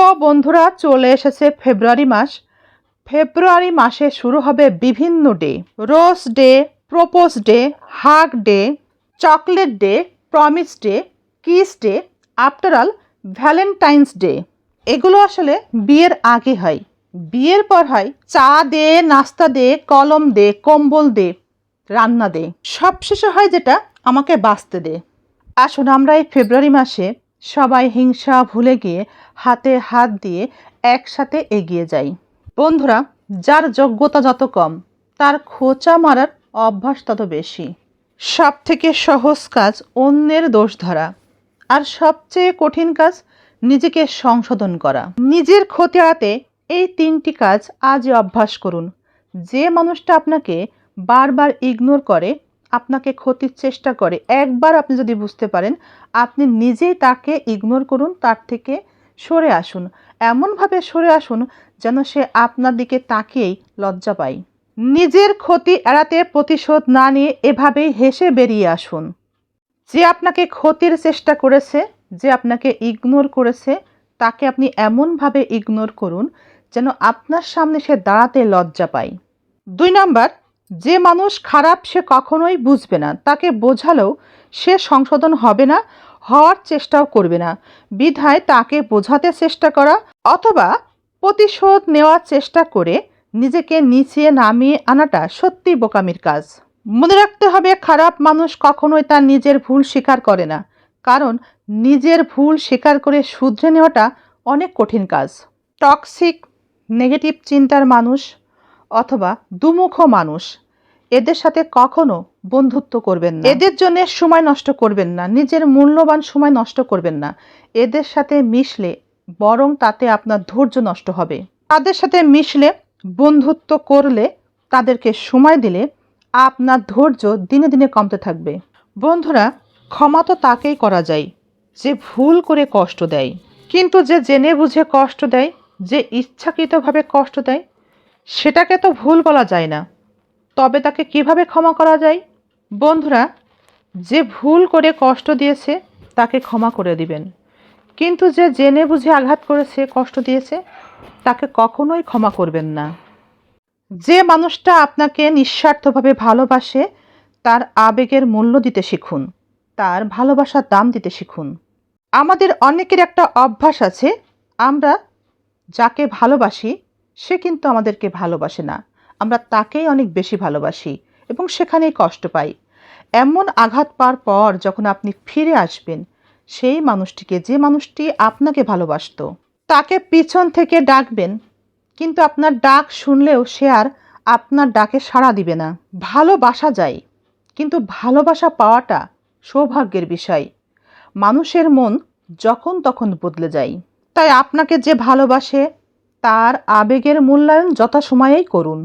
তো বন্ধুরা চলে এসেছে ফেব্রুয়ারি মাস। ফেব্রুয়ারি মাসে শুরু হবে বিভিন্ন day. Rose day, propose day, hug day, chocolate day, promise day, kiss day, after all Valentine's day. এগুলো আসলে বিয়ের আগে হয়। বিয়ের পর হয় চা দে, নাস্তা দে, কলম দে, কম্বল দে, রান্না দে। সবশেষে হয় যেটা আমাকে বাঁচতে দে। আসুন আমরা এই ফেব্রুয়ারি মাসে সবাই হিংসা ভুলে গিয়ে হাতে হাত দিয়ে একসাথে এগিয়ে যাই। বন্ধুরা, যার যোগ্যতা যত কম, তার খোঁচা মারার অভ্যাস তত বেশি। সব থেকে সহজ কাজ অন্যের দোষ ধরা, আর সবচেয়ে কঠিন কাজ নিজেকে সংশোধন করা। নিজের ক্ষতি এড়াতে এই তিনটি কাজ আজই অভ্যাস করুন। যে মানুষটা আপনাকে বারবার ইগনোর করে আপনাকে ক্ষতির চেষ্টা করে। একবার আপনি যদি বুঝতে পারেন, আপনি নিজেই তাকে ইগনোর করুন, তার থেকে সরে আসুন। এমনভাবে সরে আসুন যেন সে আপনার দিকে তাকিয়েই লজ্জা পায়। নিজের ক্ষতি এড়াতে প্রতিশোধ না নিয়ে এভাবেই হেসে বেরিয়ে আসুন। যে আপনাকে ক্ষতির চেষ্টা করেছে, যে আপনাকে ইগনোর করেছে, তাকে আপনি এমনভাবে ইগনোর করুন যেন আপনার সামনে সে দাঁড়াতে লজ্জা পায়। দুই নাম্বার যে মানুষ খারাপ সে কখনোই বুঝবে না। তাকে বোঝালেও সে সংশোধন হবে না, হওয়ার চেষ্টাও করবে না। বিধায় তাকে বোঝাতে চেষ্টা করা অথবা প্রতিশোধ নেওয়ার চেষ্টা করে নিজেকে নিচে নামিয়ে আনাটা সত্যি বোকামির কাজ। মনে রাখতে হবে, খারাপ মানুষ কখনোই তার নিজের ভুল স্বীকার করে না। কারণ নিজের ভুল স্বীকার করে শুধরে নেওয়াটা অনেক কঠিন কাজ। টক্সিক নেগেটিভ চিন্তার মানুষ অথবা দুমুখ মানুষ, এদের সাথে কখনো বন্ধুত্ব করবেন না। এদের জন্য সময় নষ্ট করবেন না, নিজের মূল্যবান সময় নষ্ট করবেন না। এদের সাথে মিশলে বরং তাতে আপনার ধৈর্য নষ্ট হবে। তাদের সাথে মিশলে বন্ধুত্ব করলে তাদেরকে সময় দিলে আপনার ধৈর্য দিনে দিনে কমতে থাকবে। বন্ধুরা, ক্ষমা তো তাকেই করা যায়, যে ভুল করে কষ্ট দেয়। কিন্তু যে জেনে বুঝে কষ্ট দেয়, যে ইচ্ছাকৃতভাবে কষ্ট দেয় সেটাকে তো ভুল বলা যায় না। তবে তাকে কীভাবে ক্ষমা করা যায়? বন্ধুরা, যে ভুল করে কষ্ট দিয়েছে, তাকে ক্ষমা করে দিবেন। কিন্তু যে জেনে বুঝে আঘাত করেছে, কষ্ট দিয়েছে, তাকে কখনোই ক্ষমা করবেন না। যে মানুষটা আপনাকে নিঃস্বার্থভাবে ভালোবাসে, তার আবেগের মূল্য দিতে শিখুন, তার ভালোবাসার দাম দিতে শিখুন। আমাদের অনেকের একটা অভ্যাস আছে, আমরা যাকে ভালোবাসি সে কিন্তু আমাদেরকে ভালোবাসে না। আমরা তাকেই অনেক বেশি ভালোবাসি এবং সেখানেই কষ্ট পাই। এমন আঘাত পাওয়ার পর যখন আপনি ফিরে আসবেন, সেই মানুষটিকে, যে মানুষটি আপনাকে ভালোবাসতো, তাকে পিছন থেকে ডাকবেন, কিন্তু আপনার ডাক শুনলেও সে আর আপনার ডাকে সাড়া দিবে না। ভালোবাসা যায়, কিন্তু ভালোবাসা পাওয়াটা সৌভাগ্যের বিষয়। মানুষের মন যখন তখন বদলে যায়। তাই আপনাকে যে ভালোবাসে তার আবেগের মূল্যায়ন যথাসময়েই করুন।